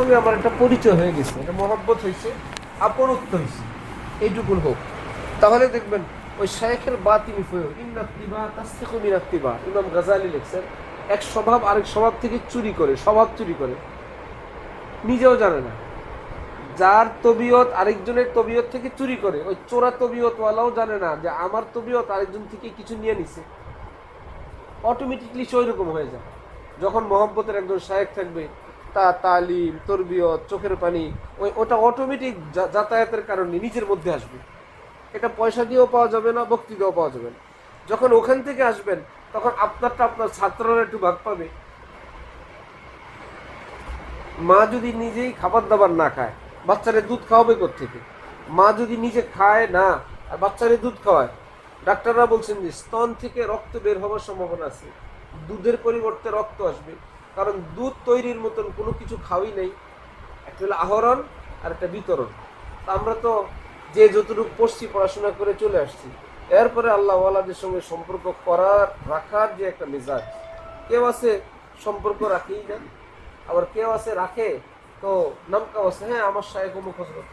সঙ্গে আমার একটা পরিচয় হয়ে গেছে, একটা মহব্বত হয়েছে, আপনত্ব হয়েছে। এইটুকুন হোক। তাহলে দেখবেন, ওই শেখের বা তিনি ফয়ো ইন্নাত্তিবা মিনাত্তিবা ইমাম গাজালি লিখছেন, এক স্বভাব আরেক স্বভাব থেকে চুরি করে, স্বভাব চুরি করে। নিজেও জানে না। যার তবিয়ত আরেকজনের তবিয়ত থেকে চুরি করে, ওই চোরা তবিয়তওয়ালাও জানে না যে আমার তবিয়ত আরেকজন থেকে কিছু নিয়ে নিছে। অটোমেটিকলি সেই রকম হয়ে যায়। যখন মহব্বতের একজন শায়েক থাকবে তা, তালিম, তরবিয়ত, চোখের পানি, ওই ওটা অটোমেটিক যাতায়াতের কারণে নিজের মধ্যে আসবে। এটা পয়সা দিয়েও পাওয়া যাবে না, ভক্তি দিয়েও পাওয়া যাবে না। যখন ওখান থেকে আসবেন, তখন আপনারটা আপনার ছাত্ররা একটু ভাগ পাবে। মা যদি নিজেই খাবার দাবার না খায়, বাচ্চারে দুধ খাওয়াবে থেকে মা যদি নিজে খায় না, আর বাচ্চারে দুধ খাওয়ায়, ডাক্তাররা বলছেন যে, স্তন থেকে রক্ত বের হওয়ার সম্ভাবনা আছে। দুধের পরিবর্তে রক্ত আসবে। কারণ দুধ তৈরির মতন কোনো কিছু খাওয়াই নেই। একটা হলো আহরণ আর একটা বিতরণ। তা আমরা তো যে যতটুকু পড়ছি, পড়াশোনা করে চলে আসছি, এরপরে আল্লাহ ওয়ালাদের সঙ্গে সম্পর্ক করার, রাখার যে একটা মেজাজ। কেউ আছে সম্পর্ক রাখেই না, আবার কেউ আছে রাখে, তো নামকাও আছে হ্যাঁ আমার শায়েক অমুক হজরত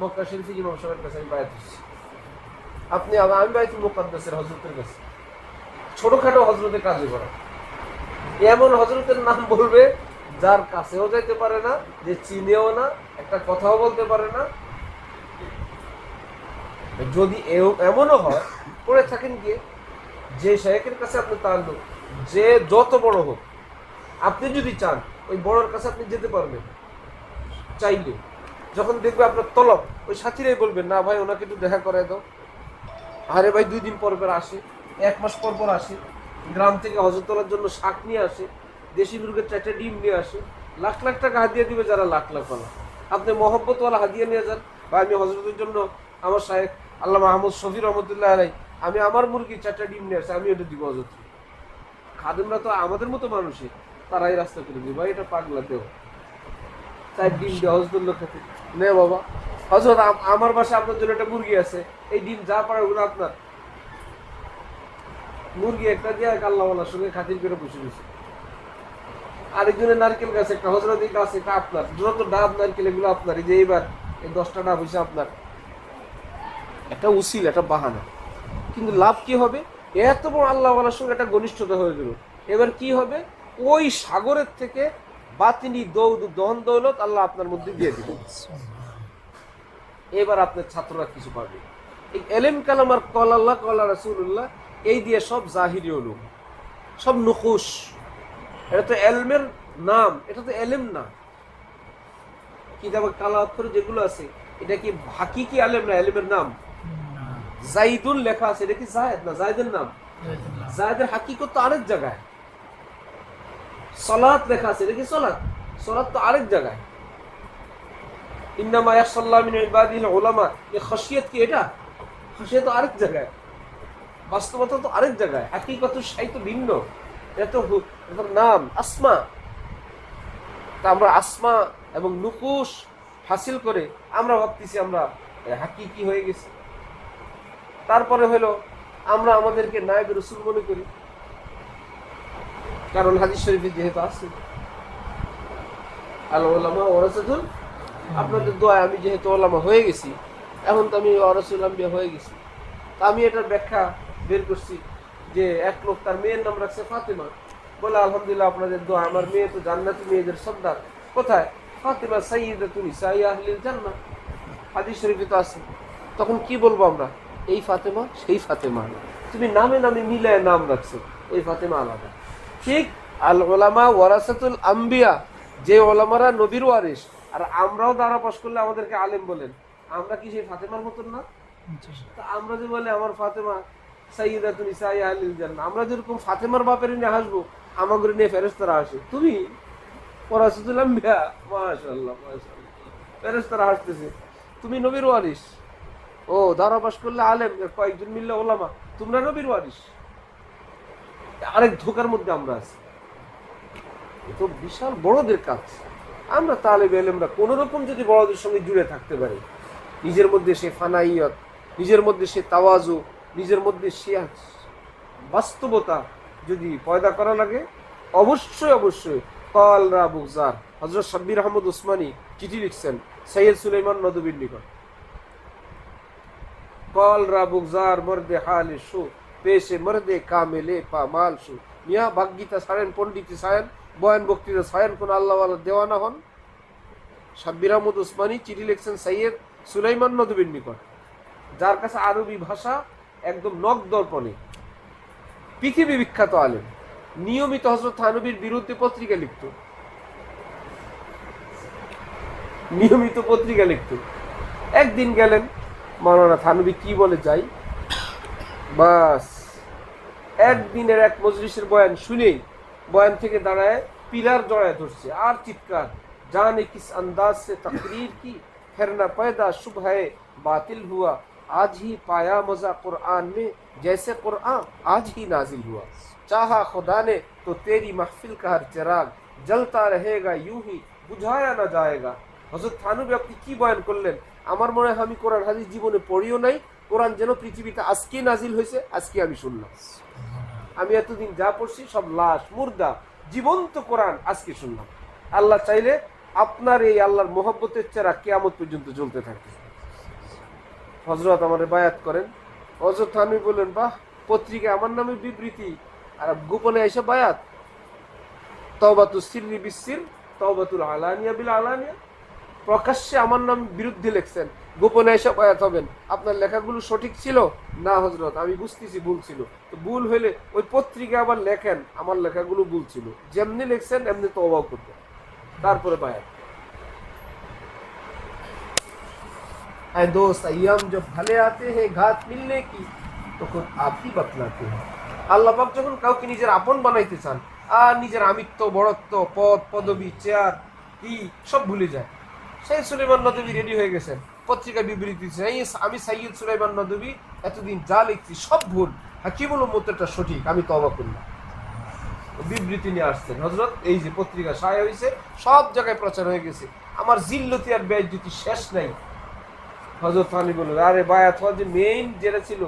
মক্কা শরীফি ইমাম সাহেবের কাছে আমি বায়াত হচ্ছি। আপনি আমি বায়তুল মুকাদ্দাসের হজরতের কাছে। ছোটখাটো হজরতের কাজে করা। এমন হজরতের নাম বলবে যার কাছেও যাইতে পারে না, যে চিনেও না, একটা কথাও বলতে পারে না। যদি এমনও হয়, পড়ে থাকেন গিয়ে, যে শেখের কাছে আপনি তাল্লুক যে যত বড় হোক, আপনি যদি চান, ওই বড়র কাছে আপনি যেতে পারবেন। চাইলে। যখন দেখবে আপনার তলব, ওই সাথীরাই বলবেন না ভাই, ওনাকে একটু দেখা করে দাও। আরে ভাই, দুই দিন পর পর আসে, এক মাস পর পর আসে। গ্রাম থেকে হজর তোলার জন্য শাক নিয়ে আসে, দেশি মুরগের চারটে ডিম নিয়ে আসে, লাখ লাখ টাকা হাদিয়া দিবে যারা লাখ লাখ ওয়ালা আপনি মহব্বতওয়ালা হাদিয়া নিয়ে যান বা আমি হজরতের জন্য আমার সাহেব আল্লাহ মাহমুদ শফি রহমতুল্লাহ আলাই, আমি আমার মুরগি চারটা ডিম নিয়ে আসে, আমি ওটা দিব হজরত খাদেমরা তো আমাদের মতো মানুষই, তারাই রাস্তা করে দিবে, ভাই এটা পাগলা দেও চার ডিম দিয়ে হজরতুল্লাহ খেতে নে বাবা। হজরত আমার বাসায় আপনার জন্য একটা মুরগি আছে, এই ডিম যা পারে ওগুলো আপনার। মুরগি একটা দিয়ে আল্লাহওয়ালার সঙ্গে খাতির করে বসে বসে আরেকজনের নারকেল গাছ, একটা হজরত গাছ, এটা আপনার। যত ডাব নারকেল, এগুলো আপনার। এই যে এইবার এই দশটা ডাব হয়েছে আপনার। একটা উসিল, একটা বাহানা। কিন্তু লাভ কি হবে? এত বড় আল্লাহওয়ালার সঙ্গে একটা ঘনিষ্ঠতা হয়ে গেল। এবার কি হবে? ওই সাগরের থেকে বাতিনি, দৌদ, দহন, দৌলত আল্লাহ আপনার মধ্যে দিয়ে দিবেন এবার আপনার ছাত্ররা কিছু পাবে। এই এলেম কালাম আর কল আল্লাহ কল্লা রাসুল্লাহ এই দিয়ে সব জাহিরি উলুম সব নুকুশ এটা তো এলমের নাম এটা তো এলেম না। কিতাবে কালা অক্ষর যেগুলো আছে এটা কি হাকিকি আলেম না এলেমের নাম? জাইদুল লেখা আছে এটা কি জায়দ না? জায়দের নাম? জায়দের হাকিকত তো আরেক জায়গায়। সলাৎ লেখা আছে এটা কি সলাৎ? সলাৎ তো আরেক জায়গায়। ইন্নামা ইয়াসাল্লাহ মিন ইবাদিল উলামা এই খশিয়ত কি এটা? খশিয়ত তো আরেক জায়গায়। বাস্তবতা তো আরেক জায়গায়। সাহিত্য ভিন্ন। এটা তো হু- এটার নাম আসমা। তা আমরা আসমা এবং নুকুশ হাসিল করে আমরা ভাবতেছি আমরা হাকি কি হয়ে গেছি। তারপরে হলো আমরা আমাদেরকে নায়ক রসুল মনে করি। কারণ হাদিস শরীফে যেহেতু আছে। আল ওলামা ওরাসাতুল আপনাদের দোয়ায় আমি যেহেতু ওলামা হয়ে গেছি, এখন তো আমি ওরাসুল আম্বিয়া হয়ে গেছি। তা আমি এটার ব্যাখ্যা বের করছি যে এক লোক তার মেয়ের নাম রাখছে ফাতেমা। বলে আলহামদুলিল্লাহ আপনাদের দোয়া আমার মেয়ে তো জান্নাতি মেয়েদের সর্দার। কোথায়? ফাতেমা সাইয়দা তুমি সাই আহলিল জান্নাত হাদিস শরীফে তো আছে। তখন কি বলব আমরা? এই ফাতেমা সেই ফাতেমা। তুমি নামে নামে মিলে নাম রাখছো এই ফাতেমা আলাদা। ঠিক আল ওলামা ওয়ারাসাতুল আম্বিয়া যে ওলামারা নবীর ওয়ারিস আর আমরাও দ্বারা পাশ করলে আমাদেরকে আলেম বলেন। আমরা কি সেই ফাতেমার মতন না? তা আমরা যে বলে আমার ফাতেমা আমরা যেরকম ফাতেমার বাপের নিয়ে হাসবো আমাদের নিয়ে ফেরেস্তারা আসে তুমি মাশাআল্লাহ মাশাআল্লাহ। ফেরেস্তারা হাসতেছে। তুমি নবীর ওয়ারিস ও করলে আলেম, কয়েকজন মিললে ওলামা। তোমরা নবীর ওয়ারিস আরেক ধোকার মধ্যে আমরা আছি। তো বিশাল বড়দের কাজ। আমরা তালেব এলেমরা কোনো রকম যদি বড়দের সঙ্গে জুড়ে থাকতে পারি, নিজের মধ্যে সে ফানাইয়ত, নিজের মধ্যে সে তাওয়াজু নিজের মধ্যে সে বাস্তবতা যদি পয়দা করা লাগে, অবশ্যই অবশ্যই কল রা বুকজার। হজরত সাব্বির আহমদ উসমানী চিঠি লিখছেন সৈয়দ সুলাইমান নদবীর নিকট। কল রা বুগজার মর্দে হালে শু পেশে মর্দে কামেলে পা মাল শু মিয়া ভাগ্যিতা সায়েন পণ্ডিতি সায়েন বয়ান বক্তৃতা সায়েন কোন আল্লাহ দেওয়ানা হন? সাব্বির আহমদ উসমানী চিঠি লিখছেন সৈয়দ সুলাইমান নদবীর নিকট। যার কাছে আরবি ভাষা একদম নকদর্পণে পৃথিবী বিখ্যাত আলেম। নিয়মিত হজরত থানবীর বিরুদ্ধে পত্রিকা লিখত। নিয়মিত পত্রিকা লিখত। একদিন গেলেন মানানা থানবী, কি বলে যাই? বাস। একদিনের এক মজলিসের বয়ান শুনেই বয়ান থেকে দাঁড়ায় পিলার জড়ায় ধরছে। আর চিৎকার, জানে কিস আন্দাজ সে তকরির কি? ফেরনা পয়দা শুভ বাতিল হুয়া। आज ही पाया मजा कुरान में जैसे कुरान आज ही नाजिल हुआ चाहा खुदा ने तो तेरी महफिल का हर चिराग जलता रहेगा यूं ही बुझाया না जाएगा হজরত থানবী আপনি কি বয়ান করলেন আমার মনে হয় আমি কোরআন হাদিস জীবনে পড়িও নাই কোরআন যেন পৃথিবীতে আজকে নাজিল হয়েছে আজকে আমি শুনলাম আমি এতদিন যা পড়ছি সব লাশ মুর্দা জীবন্ত কোরআন আজকে শুনলাম আল্লাহ চাইলে আপনার এই আল্লাহর মোহব্বতের চেরা কেয়ামত পর্যন্ত চলতে থাকে হজরত আমার বায়াত করেন। হজরত আমি বললেন, বাহ পত্রিকা আমার নামে বিবৃতি, আর গোপনে এসে বায়াত। তবাতু সিররি বিসির তবাতুল আলানিয়া বিল আলানিয়া। প্রকাশ্যে আমার নাম বিরুদ্ধে লিখছেন, গোপনে এসে বায়াত হবেন। আপনার লেখাগুলো সঠিক ছিল? না হজরত আমি বুঝতেছি ভুল ছিল। তো ভুল হইলে ওই পত্রিকা আবার লেখেন, আমার লেখাগুলো ভুল ছিল। যেমনি লিখছেন, এমনি তবাও করবেন। তারপরে বায়াত। है दोस्त अय्याम जब भले आते हैं घात मिलने की तो खुद आप ही बतलाते हैं আল্লাহ পাক যখন কাউকে নিজের আপন বানাইতে চান আর নিজের আমিত্ব বড়ত্ব পদ পদবি চেয়ার কি সব ভুলে যায় সেই সুলেমান নদবী রেডি হয়ে গেছেন পত্রিকা বিবৃতি দিচ্ছে, এই আমি সাইয়দ সুলাইমান নদবী এতদিন যা লিখছি সব ভুল হাকিমুল উম্মতেরটা সঠিক আমি তবা করলাম বিবৃতি নিয়ে আসছেন হজরত এই যে পত্রিকা সায় হয়েছে সব জায়গায় প্রচার হয়ে গেছে আমার জিল্লতি আর ব্যয় যদি শেষ নাই হজরত ফানি বললেন, আরে বায়াত হওয়ার যে মেইন যেটা ছিল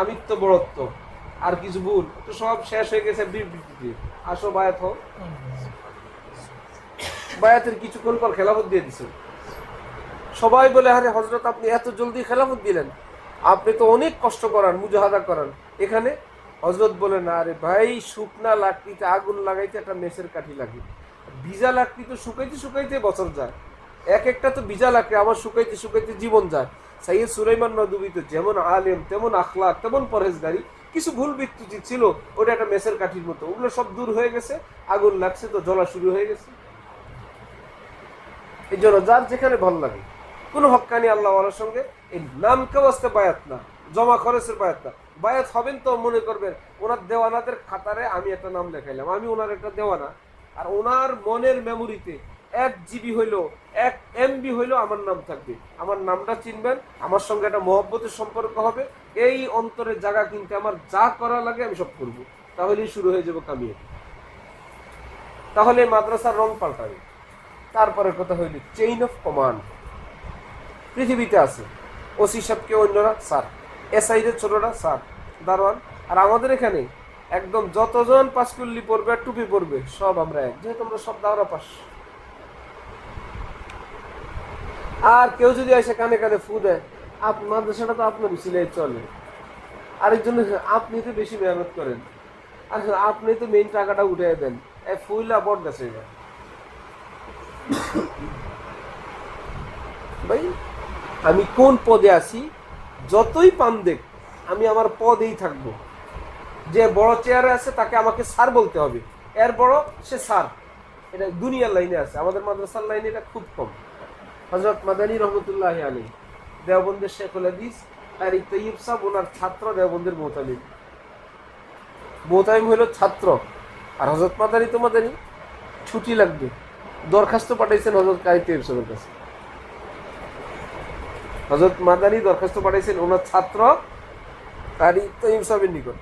আমিত্ব বড়ত্ব আর কিছু ভুল, তো সব শেষ হয়ে গেছে বিবৃতিতে। আসো বায়াত হও। বায়াতের কিছুক্ষণ পর খেলাফত দিয়ে দিছে। সবাই বলে, আরে হজরত আপনি এত জলদি খেলাফত দিলেন। আপনি তো অনেক কষ্ট করান, মুজাহাদা করান। এখানে হজরত বলেন, আরে ভাই, শুকনা লাকড়িতে আগুন লাগাইতে একটা মেসের কাঠি লাগে। ভিজা লাকড়ি তো শুকাইতে শুকাইতে বছর যায়। এক একটা তো ভিজা লাকড়ি আমার শুকাইতে শুকাইতে জীবন যায়। সাইয়দ সুলাইমান নদী তো যেমন আলেম, তেমন আখলাক, তেমন পরহেজগারি, কিছু ভুল বিচ্যুতি ছিল, ওটা একটা মেসের কাঠির মতো। ওগুলো সব দূর হয়ে গেছে, আগুন লাগছে তো জ্বলা শুরু হয়ে গেছে। এই জন্য যার যেখানে ভালো লাগে, কোনো হক্কানি আল্লাহ ওয়ালার সঙ্গে, এই নাম কেউ আসতে বায়াত না, জমা খরচের বায়াত না। বায়াত হবেন তো মনে করবেন, ওনার দেওয়ানাদের খাতারে আমি একটা নাম লেখাইলাম। আমি ওনার একটা দেওয়ানা, আর ওনার মনের মেমোরিতে এক জিবি হইল, এক এমবি হইল আমার নাম থাকবে। আমার নামটা চিনবেন, আমার সঙ্গে একটা মহব্বতের সম্পর্ক হবে। এই অন্তরের জায়গা কিনতে আমার যা করা লাগে আমি সব করব। তাহলেই শুরু হয়ে যাব কামিয়ে তাহলে মাদ্রাসার রং পাল্টাবে। তারপরে কথা হইল চেইন অফ কমান্ড পৃথিবীতে আছে। ওসি সাহেবকে অন্যরা? স্যার। এসআইদের ছোটরা? স্যার। দারোয়ান। আর আমাদের এখানে একদম যতজন পাঁচকুল্লি পড়বে আর টুপি পড়বে, সব আমরা এক। যেহেতু আমরা সব দাওরা পাস আর কেউ যদি এসে কানে কানে ফু দেয়, আপ মাদ্রাসাটা তো আপনার সিলাই চলে। আরেকজন আপনি তো বেশি মেহনত করেন। আর আপনি তো মেইন টাকাটা উঠে দেন। এ ফুইলা বট গেছে ভাই, আমি কোন পদে আছি, যতই পান দেখ, আমি আমার পদেই থাকব। যে বড় চেয়ারে আছে, তাকে আমাকে স্যার বলতে হবে। এর বড় সে স্যার এটা দুনিয়ার লাইনে আছে। আমাদের মাদ্রাসার লাইনে এটা খুব কম। হজরত মাদানী রহমতুল্লাহ আলী দেওবন্দের শেখুল হাদিস আর তৈব সাহ ওনার ছাত্র দেওবন্দের মোতালিম মোতালিম হলো ছাত্র। আর হজরত মাদানী তো মাদানী, ছুটি লাগবে। দরখাস্ত পাঠাইছেন হজরত কারি তৈব সাহেবের কাছে। হজরত মাদানী দরখাস্ত পাঠাইছেন ওনার ছাত্র কারি তৈব সাহেবের নিকট।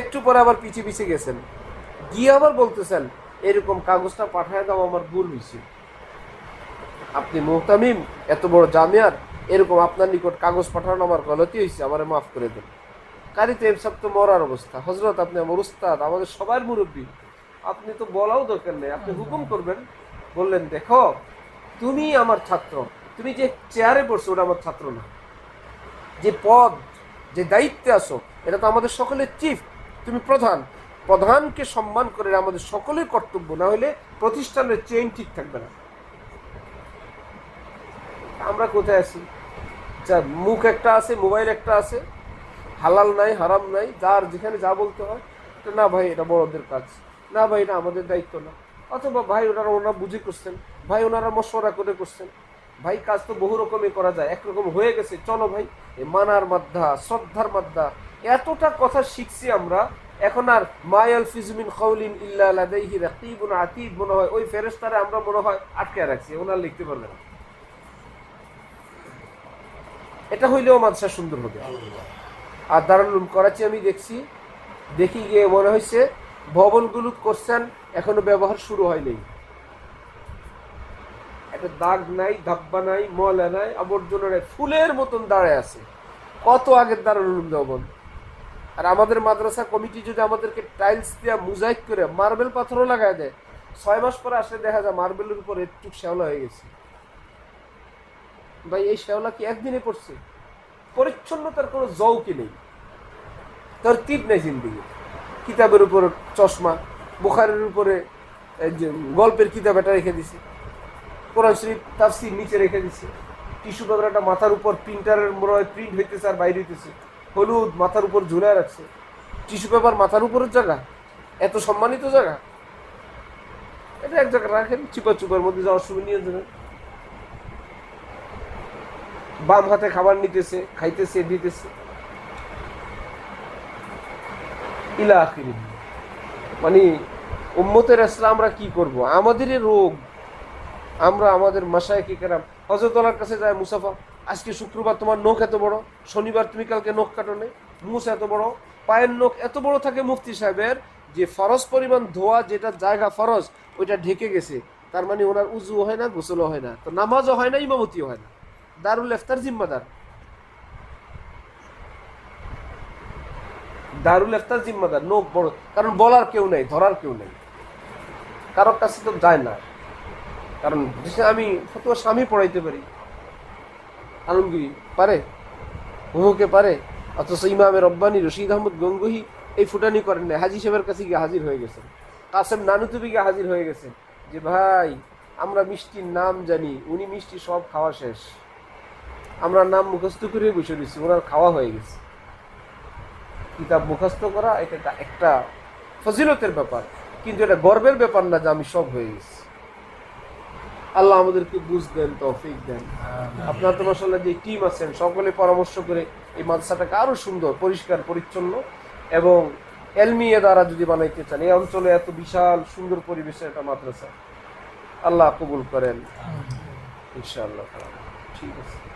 একটু পরে আবার পিছিয়ে পিছিয়ে গেছেন। গিয়ে আবার বলতেছেন, এরকম কাগজটা পাঠায় দাও, আমার ভুল হয়েছে আপনি মোহতামিম, এত বড় জামিয়ার, এরকম আপনার নিকট কাগজ পাঠানো আমার গলতি হয়েছে আমার মাফ করে দেন। কারি তেব সব তো মরার অবস্থা। হজরত আপনি আমার উস্তাদ, আমাদের সবার মুরব্বী। আপনি তো বলাও দরকার নেই। আপনি হুকুম করবেন। বললেন, দেখো, তুমি আমার ছাত্র। তুমি যে চেয়ারে বসছো ওটা আমার ছাত্র না। যে পদ, যে দায়িত্বে আসো এটা তো আমাদের সকলের চিফ। তুমি প্রধান। প্রধানকে সম্মান করে আমাদের সকলের কর্তব্য। না হলে প্রতিষ্ঠানের চেইন ঠিক থাকবে না। আমরা কোথায় আছি? যা মুখ একটা আছে, মোবাইল একটা আছে, হালাল নাই, হারাম নাই, যার যেখানে যা বলতে হয় না ভাই, এটা বড়দের কাজ। না ভাই, এটা আমাদের দায়িত্ব না। অথবা ভাই, ওনারা ওনারা বুঝে করছেন। ভাই, ওনারা মশওয়ারা করে করছেন। ভাই, কাজ তো বহু রকমই করা যায়। একরকম হয়ে গেছে। চলো ভাই মানার মাধ্যা, শ্রদ্ধার মাধ্যা, এতটা কথা শিখছি আমরা, এখন আর মায়াল ফিজমিন খৌলিন ইল্লা লাদাইহি রাকিবুন আতিদ মনে হয়। ওই ফেরেশতারে আমরা মনে হয় আটকে রাখছি, ওনার লিখতে পারবে না। এটা হইলেও মাদ্রাসা সুন্দর হবে। আর দারুল করাচি আমি দেখছি। দেখি গিয়ে মনে হয়েছে ভবনগুলো করছেন এখনও ব্যবহার শুরু হয়নি। একটা দাগ নাই ধাব্বা নাই ময়লা নাই আবর্জনা নাই ফুলের মতন দাঁড়ায় আছে। কত আগের দারুল ভবন। আর আমাদের মাদ্রাসা কমিটি যদি আমাদেরকে টাইলস দেওয়া মুজাইক করে মার্বেল পাথরও লাগায় দেয় ছয় মাস পরে আসলে দেখা যায় মার্বেলের উপর একটু শ্যাওলা হয়ে গেছে। ভাই, এই শ্যাওলা কি একদিনে পড়ছে? পরিচ্ছন্নতার কোনো জৌকি নেই। তার তীপ নেই জিন্দিগি কিতাবের উপর চশমা, বুখারের উপরে গল্পের কিতাব এটা রেখে দিছে। কোরআন শরীফ, তাফসির নিচে রেখে দিছে। টিস্যু পেপার একটা মাথার উপর প্রিন্টারের মনে হয় প্রিন্ট হইতেছে আর বাইরে হইতেছে। হলুদ মাথার উপর ঝুলে রাখছে। টিস্যু পেপার মাথার উপরের জায়গা? এত সম্মানিত জায়গা? এটা এক জায়গায় রাখেন, চিপা চুপার মধ্যে যাওয়ার সময় নিয়ে যাবেন। বাম হাতে খাবার নিতেছে, খাইতেছে, দিতেছে। মানে উম্মতের আসলে আমরা কি করব? আমাদেরই রোগ। আমরা আমাদের মাসায় কি কেরাম হজরতলার কাছে যায় মুসাফা, আজকে শুক্রবার তোমার নখ এত বড়, শনিবার তুমি কালকে নখ কাটো নেই মুস এত বড়, পায়ের নখ এত বড় থাকে মুফতি সাহেবের যে ফরজ পরিমাণ ধোয়া, যেটা জায়গা ফরজ, ওইটা ঢেকে গেছে। তার মানে ওনার উজু হয় না, গোসলও হয় না। তো নামাজও হয় না, ইমামতিও হয় না। দারুল ইফতার জিম্মাদার। দারুল ইফতার জিম্মাদার নোক বড়, কারণ বলার কেউ নেই, ধরার কেউ নেই। কারোর কাছে তো যায় না। কারণ আমি ফতুয়া স্বামী পড়াইতে পারি। আলমগীর, পারে? হুমুকে পারে? অথচ ইমামের রব্বানি রশিদ আহমদ গঙ্গুহি এই ফুটানি করেন না হাজি সাহেবের কাছে গিয়ে হাজির হয়ে গেছেন। কাসেম নানুতুবি গিয়ে হাজির হয়ে গেছেন। যে ভাই, আমরা মিষ্টির নাম জানি, উনি মিষ্টি সব খাওয়া শেষ। আমরা নাম মুখস্থ করে বসে দিচ্ছি ওনার খাওয়া হয়ে গেছে। কিতাব মুখস্থ করা এটা একটা- ফজিলতের ব্যাপার কিন্তু এটা গর্বের ব্যাপার না যে আমি সব হয়ে গেছি। আল্লাহ আমাদেরকে বুঝ দেন তৌফিক দেন। আপনার তো মাসাল্লাহ যে টিম আছেন সকলে পরামর্শ করে এই মাদ্রাসাটাকে আরও সুন্দর পরিষ্কার পরিচ্ছন্ন এবং এলমিয়ে দ্বারা যদি বানাইতে চান এই অঞ্চলে এত বিশাল সুন্দর পরিবেশের একটা মাদ্রাসা। আল্লাহ কবুল করেন। ইনশাআল্লাহ। ঠিক আছে।